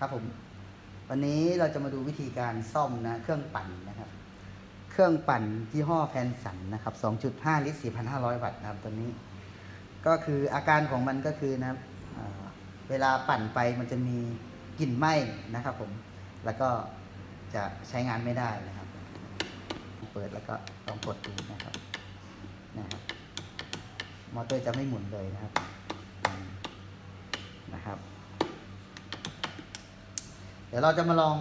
ครับผม วันนี้เราจะมาดูวิธีการซ่อมนะเครื่องปั่นนะครับ เครื่องปั่นยี่ห้อแพนสันนะครับ 2.5 ลิตร 4,500 วัตต์นะครับตัวนี้ ก็คืออาการของมันก็คือนะครับเวลาปั่นไปมันจะมีกลิ่นไหม้นะครับผม แล้วก็จะใช้งานไม่ได้นะครับ เปิดแล้วก็ลองกดดูนะครับนะครับ มอเตอร์จะไม่หมุนเลยนะครับนะครับ เดี๋ยวเราจะมาลอง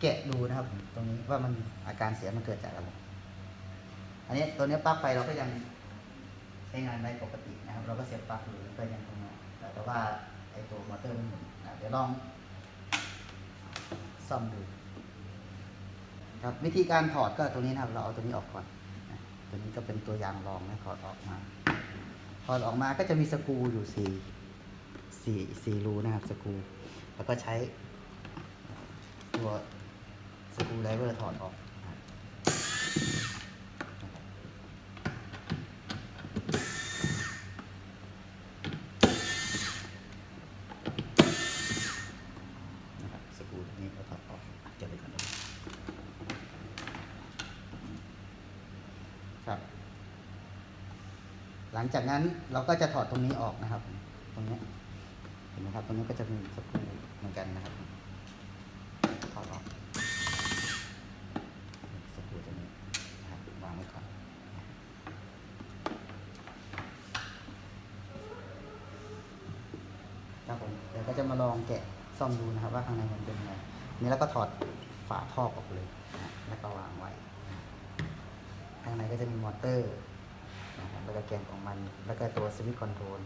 แกะดูนะครับ ตรงนี้ว่ามันอาการเสียมันเกิดจากอะไร อันนี้ตัวนี้ปลั๊กไฟเราก็ยังใช้งานได้ปกตินะครับ เราก็เสียบปลั๊กอยู่ก็ยังทำงานแต่ว่าไอตัวมอเตอร์มันหมุนอะเดี๋ยวลองซ่อมดูครับวิธีการถอดก็ตัวนี้นะครับ เราเอาตัวนี้ออกก่อนตัวนี้ก็เป็นตัวอย่างรองนะถอดออกมาถอดออกมาก็จะมีสกรูอยู่สี่สี่สี่รูนะครับสกรูแล้วก็ใช้ ตัวสกรูไดเวอร์ถอดออกนะครับสกรูนี้ก็ถอดออกอะเก็บไว้ก่อนครับ หลังจากนั้นเราก็จะถอดตรงนี้ออกนะครับ ตรงนี้เห็นไหมครับ ตรงนี้ก็จะมีสกรูเหมือนกันนะครับ ถอดออกสกรูตัวนี้นะครับวางไว้ก่อนครับผมเดี๋ยวก็จะมา ลองแกะซ่อมดูนะครับ ว่าข้างในมันเป็นยังไงนี่แล้วก็ถอดฝาครอบออกเลยนะแล้วก็วางไว้ ข้างในก็จะมีมอเตอร์นะครับแล้วก็แกนของมัน แล้วก็ตัวสวิตช์คอนโทรล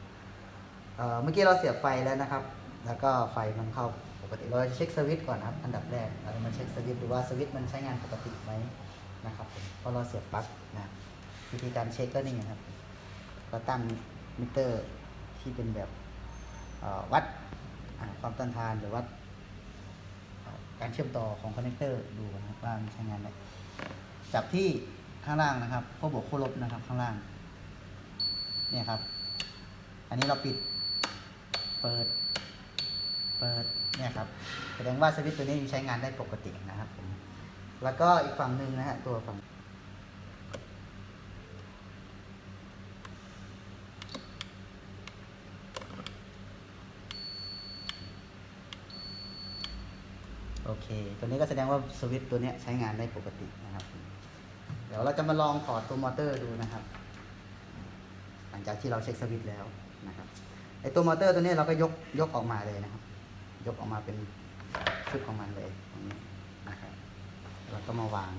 เมื่อกี้เราเสียบไฟแล้วนะครับ แล้วก็ไฟมันเข้าปกติเราเช็คสวิตช์ก่อนนะครับ อันดับแรกเราจะมาเช็คสวิตช์ดูว่าสวิตช์มันใช้งานปกติไหมนะครับผมเพราะเราเสียบปลั๊กนะวิธีการเช็คก็นี่นะครับ ก็ตั้งมิเตอร์ที่เป็นแบบวัด ความต้านทานหรือวัดเอ่อการเชื่อมต่อของคอนเนคเตอร์ดูนะครับว่ามันใช้งานไหมจับที่ข้างล่างนะครับขั้วบวกขั้วลบนะครับข้างล่างเนี่ยครับ อันนี้เราปิด เปิด เปิด เนี่ยครับ แสดงว่าสวิตช์ตัวนี้ยังใช้งานได้ปกตินะครับผม แล้วก็อีกฝั่งหนึ่งนะฮะตัวฝั่ง โอเค ตัวนี้ก็แสดงว่าสวิตช์ตัวนี้ใช้งานได้ปกตินะครับ เดี๋ยวเราจะมาลองถอดตัวมอเตอร์ดูนะครับ หลังจากที่เราเช็คสวิตช์แล้วนะครับไอตัวมอเตอร์ตัวนี้เราก็ยกยกออกมาเลยนะครับ ยกออกมาเป็นชุดของมันเลยตรงนี้นะครับเราก็มาวาง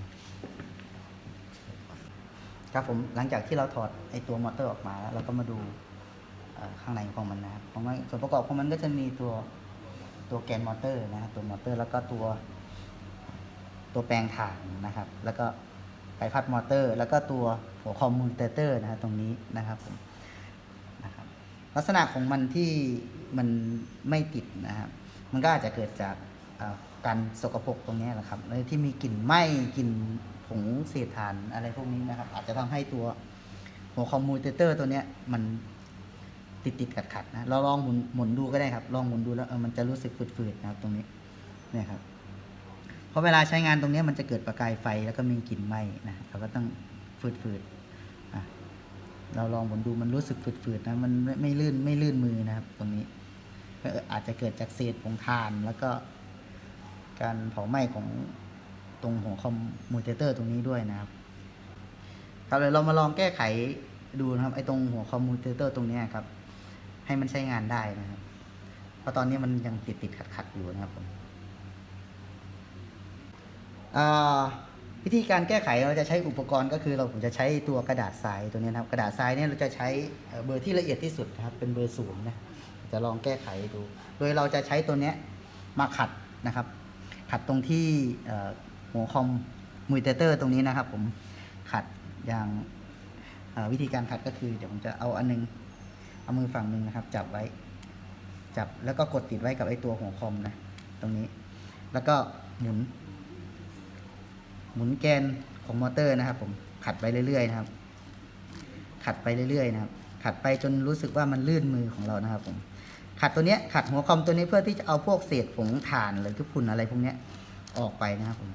ครับผมหลังจากที่เราถอดไอตัวมอเตอร์ออกมาแล้ว เราก็มาดูข้างในของมันนะครับของมันส่วนประกอบของมันก็จะมีตัว ตัวแกนมอเตอร์นะครับตัวมอเตอร์แล้วก็ตัวตัวแปลงถ่านนะครับ แล้วก็ไกพัดมอเตอร์ แล้วก็ตัวหัวคอมมูเตเตอร์นะครับตรงนี้นะครับผมนะครับลักษณะของมันที่มันไม่ติดนะครับ มันก็อาจจะเกิดจากการสกปรกตรงนี้แหละครับแล้วที่มีกลิ่นไหม้กลิ่นผงเศษถ่านอะไรพวกนี้นะครับ อาจจะทำให้ตัวหัวคอมมูเตเตอร์ตัวเนี้ยมัน ติดติดขัดขัดนะเราลองหมุนหมุนดูก็ได้ครับ ลองหมุนดูแล้วเออมันจะรู้สึกฝืดๆนะครับตรงนี้เนี่ยครับเพราะเวลาใช้งานตรงนี้มันจะเกิดประกายไฟแล้วก็มีกลิ่นไหม้นะเราก็ต้องฝืดๆอเราลองหมุนดูมันรู้สึกฝืดๆนะมันไม่ไม่ลื่นไม่ลื่นมือนะครับ ตรงนี้ก็อาจจะเกิดจากเศษผงถ่าน แล้วก็ การเผาไหม้ของตรงหัวคอมมูเตเตอร์ตรงนี้ด้วยนะครับครับเดี๋ยวเรามาลองแก้ไขดูนะครับไอ้ตรงหัวคอมมูเตเตอร์ตรงนี้ครับ ให้มันใช้งานได้นะครับ เพราะตอนนี้มันยังติดติดขัดขัดอยู่นะครับผมวิธีการแก้ไขเราจะใช้อุปกรณ์ก็คือเราผมจะใช้ตัวกระดาษทรายตัวนี้นะครับ กระดาษทรายเนี่ยเราจะใช้เบอร์ที่ละเอียดที่สุดนะครับเป็นเบอร์ศูนย์นะจะลองแก้ไขดู โดยเราจะใช้ตัวเนี้ยมาขัดนะครับ ขัดตรงที่หัวคอมมูเตเตอร์ตรงนี้นะครับ ผมขัดอย่างวิธีการขัดก็คือเดี๋ยวผมจะเอาอันนึง เอามือฝั่งหนึ่งนะครับ จับไว้ จับแล้วก็กดติดไว้กับไอ้ตัวหัวคอมนะ ตรงนี้ แล้วก็หมุน หมุนแกนของมอเตอร์นะครับ ผมขัดไปเรื่อยๆนะครับ ขัดไปเรื่อยๆนะครับ ขัดไปจนรู้สึกว่ามันลื่นมือของเรานะครับ ผม ขัดตัวเนี้ยขัดหัวคอมตัวนี้เพื่อที่จะเอาพวกเศษผงถ่านหรือทุกฝุ่นอะไรพวกเนี้ยออกไปนะครับผม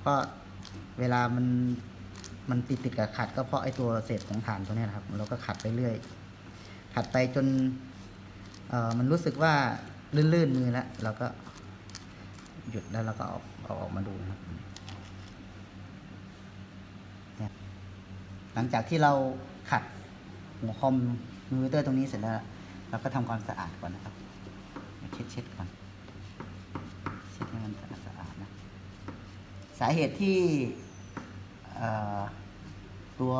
เพราะเวลามันมันติดติดกับขัดก็เพราะไอ้ตัวเศษผงถ่านตัวเนี้ยนะครับ เราก็ขัดไปเรื่อย ขัดไปจนมันรู้สึกว่าลื่นๆมือแล้วเราก็หยุดแล้วเราก็เอาเอาออกมาดูนะครับ หลังจากที่เราขัดหัวคอมมอนิเตอร์ตรงนี้เสร็จแล้วเราก็ทำความสะอาดก่อนนะครับเช็ดเช็ดก่อนเช็ดให้มันสะอาดสะอาดนะสาเหตุที่ตัว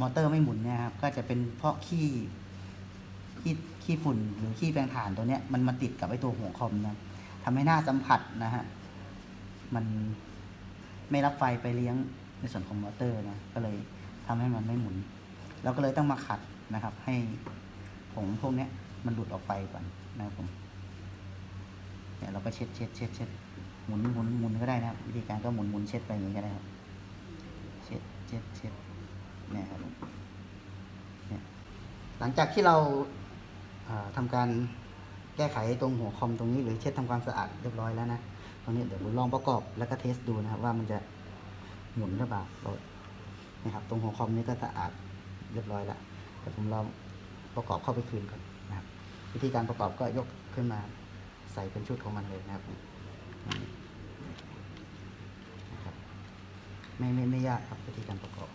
มอเตอร์ไม่หมุนเนี่ยครับก็จะเป็นเพราะขี้ ขี้ขี้ฝุ่นหรือขี้แปรงถ่านตัวเนี้ยมันมาติดกับไอ้ตัวหัวคอมนะทำให้หน้าสัมผัสนะฮะมันไม่รับไฟไปเลี้ยงในส่วนของมอเตอร์นะก็เลยทำให้มันไม่หมุนเราก็เลยต้องมาขัดนะครับ ให้ผงพวกเนี้ยมันหลุดออกไปก่อนนะครับผมเนี่ยเราก็เช็ดเช็ดเช็ดเช็ดหมุนหมุนหมุนก็ได้นะครับวิธีการก็หมุนหมุนเช็ดไปอย่างนี้ก็ได้ครับเช็ดเช็ดเช็ดเนี่ยครับผมเนี่ยหลังจากที่เรา อ่าทำการแก้ไขตรงหัวคอมตรงนี้หรือเช็ดทำความสะอาดเรียบร้อยแล้วนะตรงนี้เดี๋ยวผมลองประกอบแล้วก็เทสดูนะครับว่ามันจะหมุนหรือเปล่านะครับตรงหัวคอมนี้ก็สะอาดเรียบร้อยแล้วเดี๋ยวผมลองประกอบเข้าไปคืนก่อนนะครับ วิธีการประกอบก็ยกขึ้นมาใส่เป็นชุดของมันเลยนะครับไม่ไม่ไม่ยากครับวิธีการประกอบ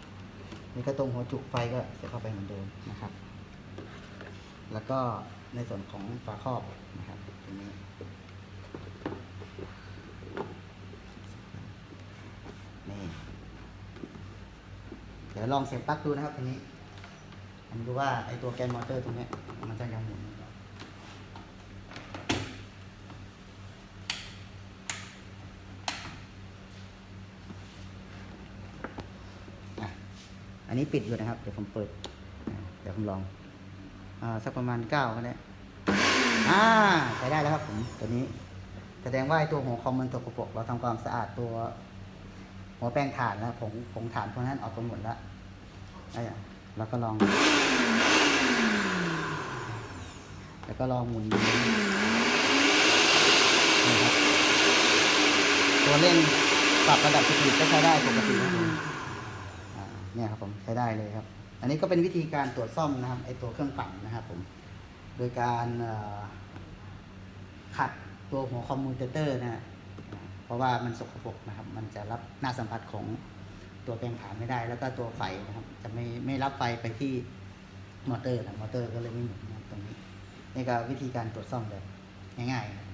นี่ก็ตรงหัวจุกไฟก็เสียเข้าไปเหมือนเดิมนะครับ แล้วก็ในส่วนของฝาครอบนะครับตรงนี้นี่เดี๋ยวลองเสียบปลั๊กดูนะครับทีนี้ผมดูว่าไอตัวแกนมอเตอร์ตรงนี้มันจะยังหมุนอันนี้ปิดอยู่นะครับ เดี๋ยวผมเปิด เดี๋ยวผมลอง สักประมาณเก้าก็ได้อ่าใช้ได้แล้วครับผมตัวนี้ แสดงว่าไอตัวหัวคอมมันตกปรกเราทำความสะอาดตัวหัวแป้งถ่านแล้วผงผงถ่านพวกนั้นออกไปหมดแล้วไอ้อะแล้วก็ลอง แล้วก็ลองหมุนดูนี่ครับตัวเร่งปรับระดับสปีดก็ใช้ได้ปกติครับผมอ่าเนี่ยครับผมใช้ได้เลยครับ อันนี้ก็เป็นวิธีการตรวจซ่อมนะครับไอตัวเครื่องปั่นนะครับผมโดยการขัดตัวหัวคอมมูเตอร์นะเพราะว่ามันสกปรกนะครับ มันจะรับหน้าสัมผัสของตัวแปลงฐานไม่ได้ แล้วก็ตัวไฟนะครับ จะไม่ไม่รับไฟไปที่มอเตอร์นะมอเตอร์ก็เลยไม่หมุนนะครับตรงนี้นี่ก็วิธีการตรวจซ่อมแบบง่ายๆ